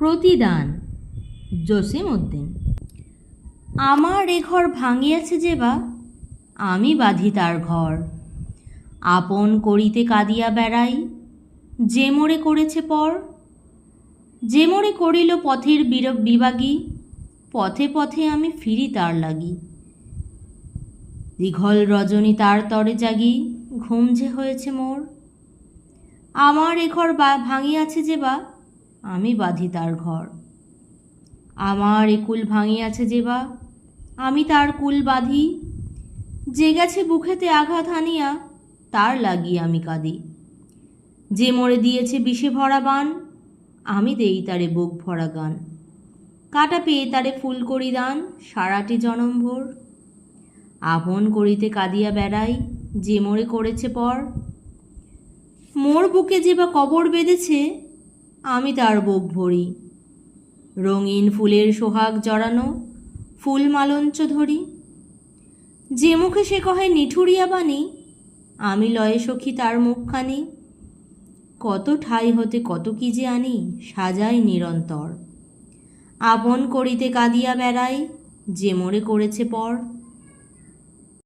প্রতিদান। জসিম উদ্দিন। আমার এ ঘর ভাঙিয়াছে যে বা, আমি বাঁধি তার ঘর। আপন করিতে কাঁদিয়া বেড়াই, যে মোড়ে করেছে পর। যে মোড়ে করিল পথের বিভাগী, পথে পথে আমি ফিরি তার লাগি। দীঘল রজনী তার তরে জাগি, ঘুম যে হয়েছে মোর। আমার এ ঘর বা, ভাঙিয়াছে যে বা আমি বাঁধি তার ঘর। আমার এ কুল ভাঙিয়াছে যে বা, আমি তার কুল বাঁধি। যে গেছে বুকেতে আঘাত হানিয়া তার লাগি আমি কাঁদি। যে মরে দিয়েছে বিষে ভরা বান, আমি দেই তারে বুক ভরা গান। কাটা পেয়ে তারে ফুল করি দান, সারাটি জনমভোর আপন করিতে কাঁদিয়া বেড়াই, যে মরে করেছে পর। মোর বুকে যে বা কবর বেঁধেছে আমি তার বুক ভরি। রঙিন ফুলের সোহাগ জড়ানো, ফুল মালঞ্চ ধরি। যে মুখে সে কহে নিঠুরিয়া বাণী, আমি লয়ে সখী তার মুখখানি। কত ঠাই হতে কত কি যে আনি, সাজাই নিরন্তর। আপন করিতে কাঁদিয়া বেড়াই, যে মোরে করেছে পর।